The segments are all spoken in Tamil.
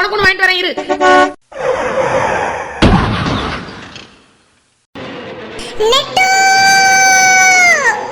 உனக்கு ஒண்ணு வாங்கிட்டு வரேன் இரு. நெட்டு!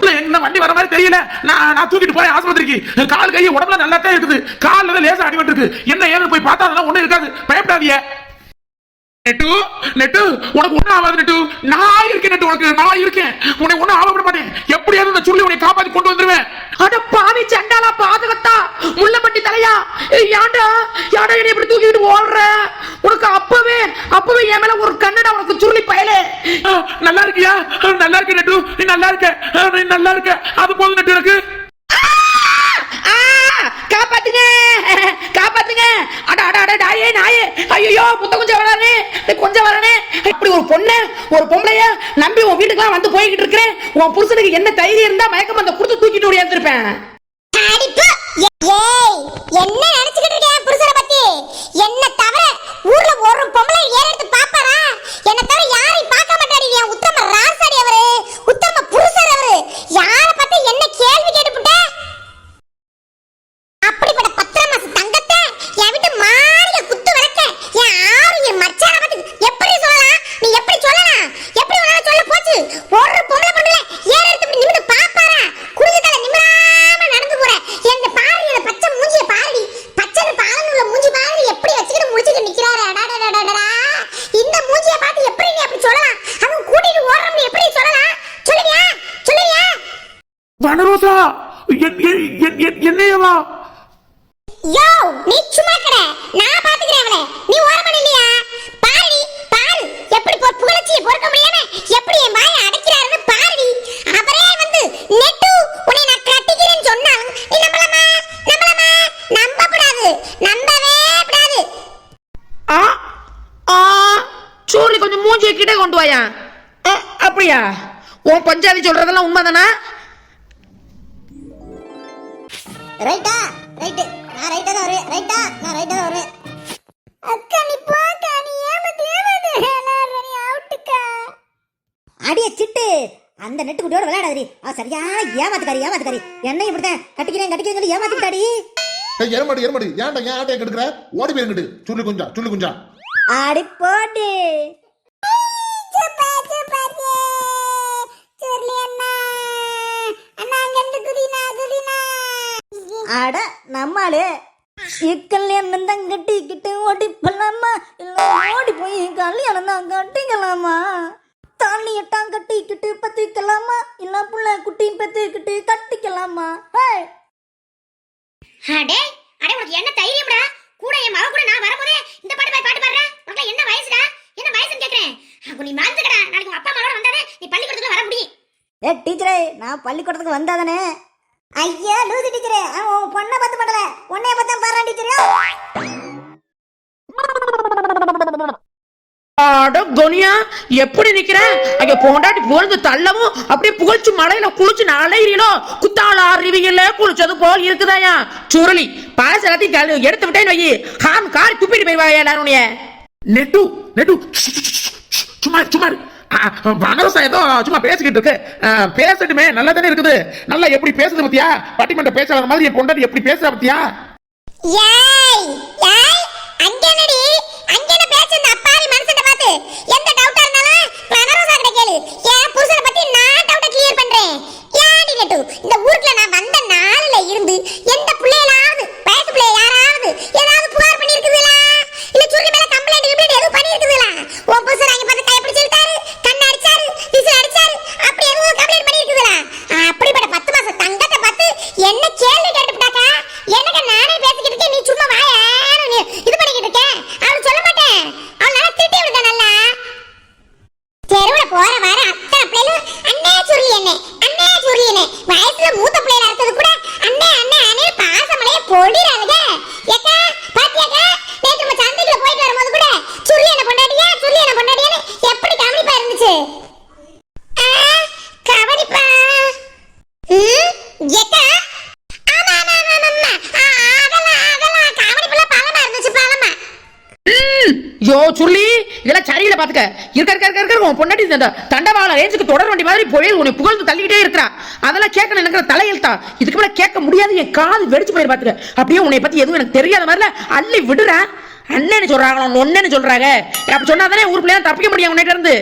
இல்ல, என்ன வண்டி வர மாதிரி தெரியல. நான் நான் தூக்கிட்டு போறேன் ஆஸ்பத்திரிக்கு. கால் கை உடம்புல நல்லா தான் இருக்குது. கால்ல லேசா அடிபட்டு இருக்கு என்ன ஏன்னு போய் பார்த்தா அதெல்லாம் ஒண்ணும் இருக்காது. பயப்படாதீங்க. நெட்டு நெட்டு உனக்கு ஒண்ணும் ஆகாது நெட்டு. நான் இருக்கேன் நெட்டு உனக்கு நான் இருக்கேன். உன்னை ஒண்ணும் ஆக விட மாட்டேன். எப்படியாவது இந்த சொல்லி உன்னை காப்பாத்தி கொண்டு வந்துருவேன். அட பாவி சண்டாலா பாதுகத்தா முள்ளப்பட்டி தலையா? ஏன்டா? ஏன்டா என்னை இப்படி தூக்கிட்டு ஓடுற? உனக்கு அப்பவே அப்பவே என் மேல ஒரு கண்ணடா உனக்கு சுருளி பயலே. நல்லா இருக்கியா? நல்லா இருக்க நெட்டு. நீ நல்லா இருக்க. நீ நல்லா இருக்க. அது போதும் நெட்டு எனக்கு ஆ, காப்பாத்துங்க காப்பாத்துங்க அட அட அட நாயே நாயே ஐயோ புத்த கொஞ்சம் கொஞ்சம் வரனே. இப்படி ஒரு பொண்ணு ஒரு பொம்பளைய நம்பி உன் வீட்டுக்குலாம் வந்து போய்கிட்டு இருக்கிறேன் உன் புருஷனுக்கு என்ன தைரியம் இருந்தா மயக்கம் அந்த கொடுத்து தூக்கிட்டு ஓடியாந்துருப்பேன் என்ன நினைச்சுக்கிட்டு இருக்க என் புருஷனை பத்தி என்ன தவிர ஊர்ல ஒரு பொம்பளை ஏற எடுத்து பாப்பாரா என்ன தவிர யாரையும் பார்க்க மாட்டாடி என் உத்தம ராசாடி அவரு உத்தம புருஷர் அவரு யார பத்தி என்ன கேள்வி கேட்டுப்புட்ட அப்படிப்பட்ட பத்திர மாச தங்கத்தை என் வீட்டு மாடியில குத்து வளர்க்க என் ஆறு என் மச்சான பத்தி எப்படி சொல்லலாம் நீ எப்படி சொல்லலாம் எப்படி உன்னால சொல்ல போச்சு ஒரு பொம்பளை பொண்ணுல ஏற எடுத்து இப்படி நிமிந்து பாப்பாரா குடிஞ்ச தலை நிமிராம நடந்து போற இந்த பாரு இந்த பச்சை மூஞ்சிய பாருடி பச்சை பாலன் உள்ள மூஞ்சி பாரு எப்படி வச்சுக்கிட்டு முடிச்சுட்டு நிக்கிறாரு அடாடடடடா இந்த மூஞ்சிய பார்த்து எப்படி நீ அப்படி சொல்லலாம் அவன் கூட்டிட்டு ஓடுறோம்னு எப்படி சொல்லலாம் சொல்லுவியா சொல்லுவியா வனரோசா என்- என்- என்னையவா யோ நீ சும்மா கட நான் பாத்துக்கிறேன் அவளை. நீ ஓரம் இல்லையா பாருடி பாரு. எப்படி பொ புகழச்சியை பொறுக்க முடியாம எப்படி என் வாயை அடைக்கிறாருன்னு பாருடி. அவரே வந்து நெட்டு உன்னை நான் கட்டிக்கிறேன்னு சொன்னாலும் நீ நம்பலாமா? நம்பலாமா? நம்ப கூடாது நம்பவே கூடாது. ஆ ஆ சூர்லி கொஞ்சம் மூஞ்சிய கிட்ட கொண்டு வாயா. அப்படியா? உன் பஞ்சாதி சொல்றதெல்லாம் உண்மைதானா? ரைட்டா? ரைட்டு. நான் ரைட்டா தான் வருவேன். ரைட்டா? நான் ரைட்டா தான் வருவேன். அக்கா நீ போக்கா. நீ ஏமாத்து ஏமாத்து. எல்லாரும் நீ அவுட்டுக்கா. அடிய சிட்டு. அந்த நெட்டு குட்டியோட விளையாடாதடி. அவ சரியான ஏமாத்துக்காரி ஏமாத்துக்காரி. என்னை இப்படித்தான் கட்டிக்கிறேன் கட்டிக்கிறேன் சொல்லி ஏமாத்திட்டாடி ஏய், எருமாடு எருமாடு ஏன்டா ஏன் ஆட்டையை கெடுக்கிற? ஓடி போயிருங்கட்டு சொல்லு கொஞ்சம் சொல்லு கொஞ்சம் அடி போடி. அட நம்மாளு. கல்யாணம் தான் கட்டிக்கிட்டு ஓடி போலாமா இல்ல ஓடி போய் கல்யாணம் தான் கட்டிக்கலாமா? தாலி எட்டாம் கட்டிக்கிட்டு பத்திக்கலாமா? இல்ல புள்ள குட்டி பத்திக்கிட்டு கட்டிக்கலாமா? அடே அடே உனக்கு என்ன தைரியம்டா? கூட என் மக கூட நான் வரும்போதே இந்த பாட்டு பாய் பாட்டு பாடுற? உனக்கு என்ன வயசுடா? என்ன வயசுன்னு கேக்குறேன். அப்ப நீ மறந்துக்கடா. நாளைக்கு உங்க அப்பா அம்மாவோட வந்தானே நீ பள்ளிக்கூடத்துல வர முடியும். ஏ டீச்சரே நான் பள்ளிக்கூடத்துக்கு வந்தாதானே? ஐயா லூசி டீச்சரே. அவன் பொண்ணை பார்த்து மாட்டல. உன்னைய பார்த்தா பாரு டீச்சரே. அட கொனியா எப்படி நிக்கிற? அங்க போண்டாட்டி புகழ்ந்து தள்ளவும் அப்படியே புகழ்ச்சி மலையில குளிச்சு நலையிறீங்களோ குத்தால அறிவியல்ல குளிச்சது போல் இருக்குதாயா? சுருளி பழச எல்லாத்தையும் கழு- எடுத்து விட்டேன்னு வை ஹாம் காரி துப்பிட்டு போயிருவாங்க எல்லாரும். நெட்டு நெட்டு சும்மா சும்மா இரு. ஏதோ சும்மா பேசிக்கிட்டு இருக்கு. பேசட்டுமே நல்லா தானே இருக்குது. நல்லா எப்படி பேசுது பத்தியா? பட்டிமன்ற பேசாத மாதிரி என் பொண்டாட்டி எப்படி பேசுற பத்தியா ஏய் ஏய் அங்க என்னடி அங்க என்ன பேச்சு இந்த அப்பாவி மனுஷனை பார்த்து எந்த டவுட்டா இருந்தாலும் மனரோசா கிட்ட கேளு என் புருஷனை பத்தி நான் டவுட்ட கிளியர் பண்றேன் ஏன்டி நெட்டு இந்த ஊருக்குள்ள நான் வந்த நாள்ல இருந்து எந்த பிள்ளைகளாவது பேச பிள்ளை யாராவது ஏதாவது புகார் பண்ணி இருக்குதுங்களா இல்ல சுருளி மேல கம்ப்ளைண்ட் கிம்ப்ளைண்ட் எதுவும் பண்ணி இருக்குதுங்களா உன் புருஷன் அங்க பார்த்து கைப்பிடி செலுத்தாரு கண்ணு அடிச்சாரு விசில் அடிச்சாரு அப்படி எதுவும் கம்ப்ளைண்ட் பண்ணி இருக்குதுங்களா அப்படிப்பட்ட பத்து மாசம் தங்கத்தை பார்த்து என்ன கேள்வி கேட்டுட்டாக்கா எனக்கு நானே பேசிக்கிட்டு இருக்கேன் நீ சும்மா வாயான்னு நீ இது பண்ணிக்கிட்டு இருக்கேன் அவனு சொல்ல மாட்டேன் அவன் நல்லா திட்டி விடுத நல்லா தெருவுல போற வர அத்தனை பிள்ளைகளும் அண்ணே சுருளி அண்ணே அண்ணே சுருளி அண்ணே வயசுல மூத்த பிள்ளைகளா இருக்கிறது கூட அண்ணே அண்ணே அண்ணே பாசமலைய பொடிறாளுக ஏக்கா பாத்தியாக்கா நேத்து நம்ம சந்தைக்குள்ள போயிட்டு வரும்போது கூட சுருளி அண்ணே பொண்டாட்டியா சுருளி அண்ணே பொண்டாட்டியான்னு எப்படி கவனிப்பா இருந்துச்சு ஆ, கவனிப்பா ம், ஏக்கா ஆமா ஆமா ஆமா ஆமா ஆ, அதெல்லாம் அதெல்லாம் கவனிப்புல பழமா இருந்துச்சு பழமா ஐயோ சுருளி இதெல்லாம் சரியில்லை பாத்துக்க இருக்க இருக்க இருக்க இருக்க உன் பொண்டாட்டி இந்த தண்டவாள ரேஞ்சுக்கு தொடர் வண்டி மாதிரி போய் உன்னை புகழ்ந்து தள்ளிக்கிட்டே இருக்கிறா. அதெல்லாம் கேட்கணும் எனக்கு தலையெழுத்தா? இதுக்கு மேல கேட்க முடியாது என் காது வெடிச்சு போயிரு பாத்துக்க அப்படியே உன்னை பத்தி எதுவும் எனக்கு தெரியாத மாதிரில அள்ளி விடுறேன். அண்ணன்னு சொல்கிறாங்களோ ஒன்னு சொல்றாங்க. அப்படி சொன்னாதானே ஊர் பிள்ளையா தப்பிக்க முடியும் உன்கிட்ட இருந்து.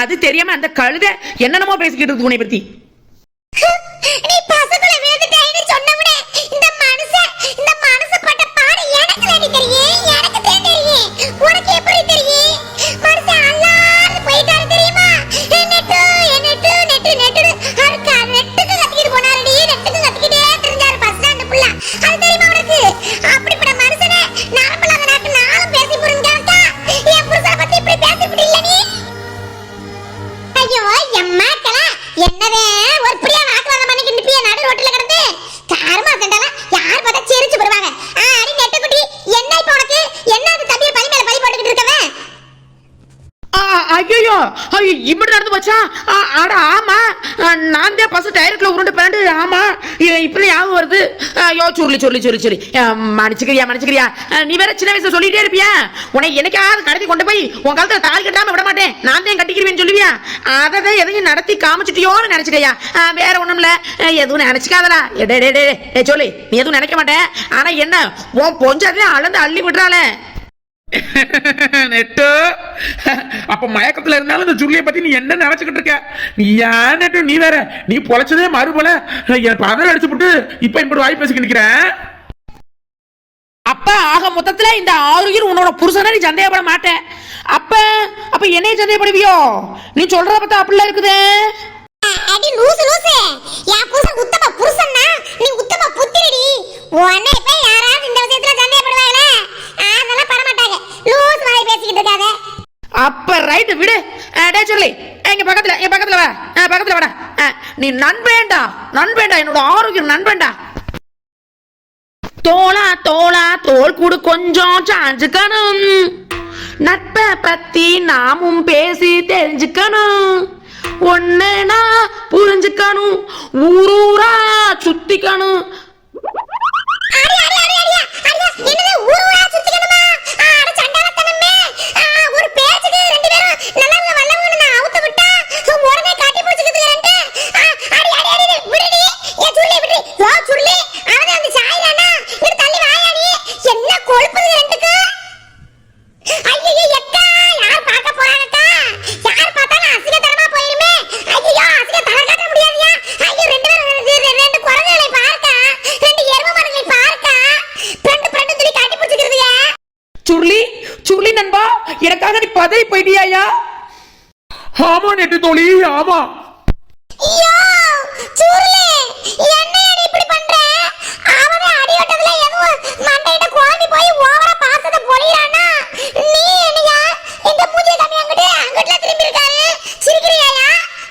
அது தெரியாம அந்த கழுதை என்னென்னமோ பேசிக்கிட்டு இருக்கு உன்னை பத்தி. இப்படி நடந்து போச்சா? ஆ, அட ஆமா. நான் தான் பசு டயருக்குள்ள உருண்டு பிறண்டு ஆமா. இப்படி ஞாபகம் வருது. ஐயோ சொல்லி சொல்லி சொல்லி சொல்லி மன்னிச்சுக்கிறியா மன்னிச்சுக்கிறியா? நீ வேற சின்ன வயசுல சொல்லிட்டே இருப்பியா? உன்னை என்னைக்காவது கடத்தி கொண்டு போய் உன் காலத்துல தாலி கட்டாம விட மாட்டேன். நான் தான் கட்டிக்கிறேன்னு சொல்லுவியா? அதை தான் எதையும் நடத்தி காமிச்சிட்டியோன்னு நினைச்சுக்கையா வேற ஒண்ணும் இல்ல எதுவும் நினைச்சுக்காதடா. டே டே டே டே. சொல்லி நீ எதுவும் நினைக்க மாட்டேன் ஆனா என்ன உன் பொஞ்சாதே அளந்து அள்ளி விடுறாளே. நெட்டு. அப்ப மயக்கத்துல இருந்தாலும் இந்த ஜூலிய பத்தி நீ என்ன நினைச்சுக்கிட்டு இருக்க? நீ ஏன் நெட்டு? நீ வேற. நீ பொழைச்சதே மறுபோல என் பதற அடிச்சு போட்டு இப்ப இப்படி வாய் பேசிக்க நிக்கிறேன் அப்ப ஆக மொத்தத்துல இந்த ஆறுயிர் உன்னோட புருஷனை நீ சந்தேகப்பட மாட்டேன் அப்ப அப்ப என்னைய சந்தேகப்படுவியோ? நீ சொல்றத பார்த்தா அப்படிலாம் இருக்குது. அடி லூசு லூசு. என் புருஷன் உத்தம புருஷன்னா நீ உத்தம புத்திரடி. உன்னை இப்ப யாராவது இந்த விஷயத்துல சந்தேகப்படுவாங்களே? அதெல்லாம் பட மாட்டாங்க. லூசு மாதிரி பேசிக்கிட்டு இருக்காத. அப்ப ரைட் விடு. அடே சொல்லி. எங்க பக்கத்துல என் பக்கத்துல வா. அஹ், பக்கத்துல வாடா. அஹ், நீ நண்பேண்டா. நண்பேண்டா என்னோட ஆரோக்கியம் நண்பேண்டா. தோளா தோளா தோல் கூடு கொஞ்சம் சாஞ்சுக்கணும். நட்பை பத்தி நாமும் பேசி தெரிஞ்சுக்கணும். ஒன்னுனா புரிஞ்சுக்கணும். ஊரூரா சுத்திக்கணும் அடி அடி அடி அடி அடியா என்னது ஊர் ஊரா சுத்திக்கணுமா ஆ, அட சண்டாளத்தனமே ஆ, ஒரு பேச்சுக்கு ரெண்டு பேரும் நல்லவங்க வல்லவங்கன்னு நான் அவுத்து விட்டா உடனே காட்டி பிடிச்சிக்கிட்டு ரெண்டு ஆ, அடி அடி அடி அடி, விடுடி ஏன் சுருளி விடுடி யோ சுருளி அவனே அந்த சாயிலானா இங்க தள்ளி வாயா நீ என்ன கொழுப்புது ரெண்டுக்கு ஐயோ எக்கா யார் பார்க்க போறாங்கக்கா யார் பார்த்தாலும் அசிங்கத்தனமா போயிருமே ஐயோ அசிங்க தலை காட்ட முடியாதுயா ஐயோ ரெண்டு பேரும் ரெண்டு- ரெண்டு குரங்குகளை பார்க்கா ரெண்டு எருமை மரங்களை பார்க்கா பிரண்டு பிரண்டு துளி காட்டி பிடிச்சிக்கிறதுயா சுருளி சுருளி நண்பா எனக்காக நீ பதவி போயிட்டியாயா ஆமா நெட்டு தோழி ஆமா. ஐயோ சூர்லி என்னைய நீ என்னையா இந்த மூஞ்சிய கம்மி அங்கிட்டு அங்கிட்டுல திரும்பி இருக்காரு சிரிக்கிறியாயா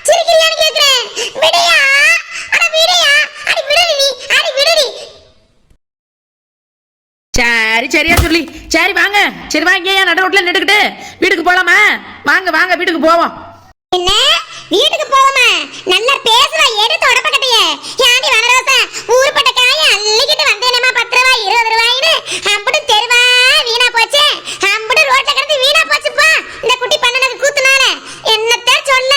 சிரிக்கிறியான்னு கேக்குறேன் விடையா அட விடையா அடி விடுடி நீ அடி விடுடி சரி சரியா சொல்லி சரி வாங்க. சரி வாங்க. ஏன் நடு ரோட்ல நின்றுக்கிட்டு வீட்டுக்கு போலாமா? வாங்க வாங்க வீட்டுக்கு போவோம். என்ன? வீட்டுக்கு போவோமா நல்லா பேசுவா எடுத்து உடப்பக்கட்டைய யாண்டி வனரோசா ஊர்பட்ட காய அள்ளிக்கிட்டு வந்தேனேமா பத்து ரூபாய் இருபது ரூபாய்னு அம்புட்டு தெருவா வீணா போச்சு அம்புட்டு ரோட்ல கிடந்து வீணா போச்சுப்பா இந்த குட்டி பண்ணனுக்கு கூத்துனால என்னத்த சொல்ல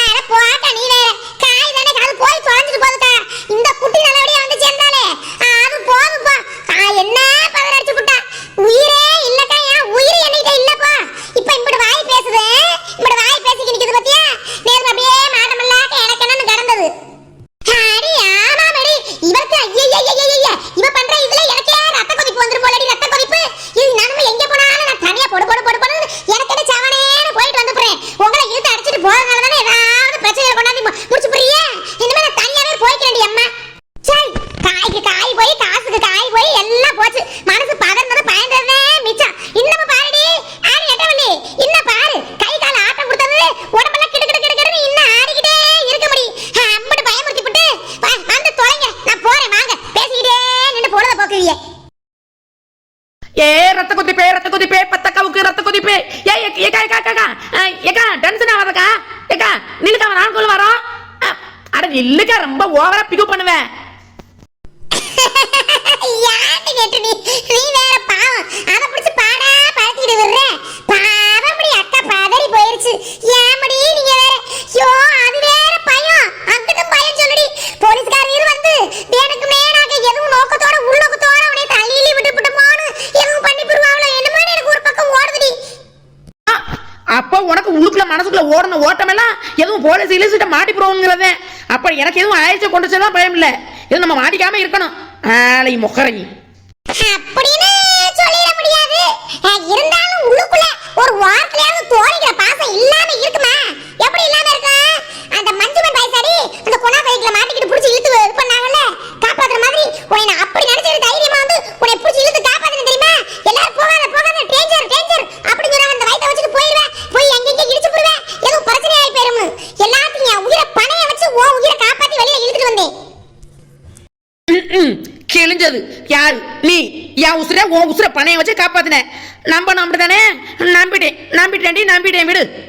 அட போட்ட நீ வேற காய் தானே அது போய் தொலைஞ்சிட்டு போகுதுக்கா இந்த குட்டி நல்லபடியா வந்து சேர்ந்தாலே அது போதுப்பா காய் என்ன பதற அடிச்சு புட்டா உயிரே இல்லக்கா என் உயிர் என்கிட்ட இல்லப்பா இப்ப இப்படி வாய் பேசுது இப்படி வாய் பேசிக்கிட்டு நிக்குது பாத்தியா நேர்ல அப்படியே மாடமல்லாக்க எனக்கு என்னன்னு கடந்தது அடி ஆமாமடி இவருக்கு ஐயய்யய்யய்யய்ய இவ பண்ற இதுல எனக்கே ரத்த கொதிப்பு வந்துரும் போலடி ரத்த கொதிப்பு இது நானும் எங்க போனாலும் நான் தனியா போடு போடு போடு போடு எனக்கு என்ன சவனேன்னு போயிட்டு வந்து போறேன் உங்களை இழுத்து அடிச்சிட்டு போறதுனால தானே ஏதாவது பிரச்சனை கொண்டாந்து மு- முடிச்சு புரிய இனிமே நான் தனியாவே போய்க்கிறேன்டி அம்மா சரி காய்க்கு காய் போய் காசுக்கு காய் போய் எல்லாம் போச்சு மனசு பதறது பயந்ததே மிச்சம் இன்னமும் பாருடி ஆடி நெட்டவள்ளி இன்னும் பாரு கை கால ஆட்டம் கொடுத்தது உடம்பெல்லாம் கிடு கிடு கிடு கிடுன்னு இன்னும் ஆடிக்கிட்டே இருக்க முடியும் அம்பட்டு பயமுறுத்தி விட்டு வா- வந்து தொலைங்க நான் போறேன் வாங்க பேசிக்கிட்டே நின்று பொழுத போக்குவீங்க ஏ ரத்த குதிப்பே ரத்த கொதிப்பே பத்தக்காவுக்கு ரத்த குதிப்பே. ஏ ஏக்கா ஏக்கா ஏக்கா ஏக்கா. டென்ஷன் ஆகாதக்கா ஏக்கா நில்லுக்கா நான் கொள்ள வரோம். அட நில்லுக்கா ரொம்ப ஓவரா பிக்கப் பண்ணுவேன். யார்கிட்ட கேட்டு நீ நீ வேற பாவம். அதை புடிச்சு பாடா பழத்திட்டு விடுற. அப்படி அக்கா பதறி போயிருக்கு ஏமடி நீங்க வேற யோ அது வேற பயம் அங்கிட்டும் பயம் சொல்லுடி போலீஸ்காரர் வந்து எனக்கு மேனாக எதுவும் நோக்கத்தோட உள்நோக்கத்தோட உன்னை தள்ளி விட்டு விட்டுமான்னு எதுவும் பண்ணி மனசுக்குள்ள ஓடின ஓட்டமெல்லாம் எதுவும் போலீஸ் இலிசிட்ட மாட்டிப்புறோங்கிறதே அப்போ எனக்கு எதுவும் ஆயிடுச்சு கொண்டு செல்லாம் பயம் இல்ல. எதுவும் நம்ம மாட்டிக்காம இருக்கணும். ஆலை முகரங்கி அப்படின்னு சொல்லிட முடியாது. இருந்தாலும் உள்ளுக்குள்ள ஒரு வாரத்திலயாவது தோழிக்கிற பாசம் இல்லாம இருக்குமா? எப்படி இல்லாம இருக்கும் அந்த மஞ்சுமன் வயசாடி அந்த கொனா பைக்ல மாட்டிக்கிட்டு புடிச்சு இழுத்து இது பண்ணாங்கல்ல? காப்பாத்துற மாதிரி உன்னை நான் அப்படி நினைச்சது தைரியமா வந்து உன்னை புடிச்சு இழுத்து காப்பாத்துன தெரியுமா எல்லாரும் போகாத போகாத டேஞ்சர் டேஞ்சர் அப்படின்னு சொன்னாங்க அந்த வயித்தை வச்சுட்டு போயிடுவேன் போய் எங்கெங்க இடிச்சு போடுவேன் எதுவும் பிரச்சனை ஆகி போயிரும்னு எல்லாத்தையும் என் உயிரை பணைய வச்சு உன் உயிரை காப்பாத்தி வெளியில இழுத்துட்டு வந்தேன் ம்ம். கிழிஞ்சது யாரு நீ என் உசுரை உன் உசுரை பணையை வச்சு காப்பாத்தினேன் நம்ப தானே நம்பிட்டேன். நம்பிட்டேன்டி நம்பிட்டேன் விடு.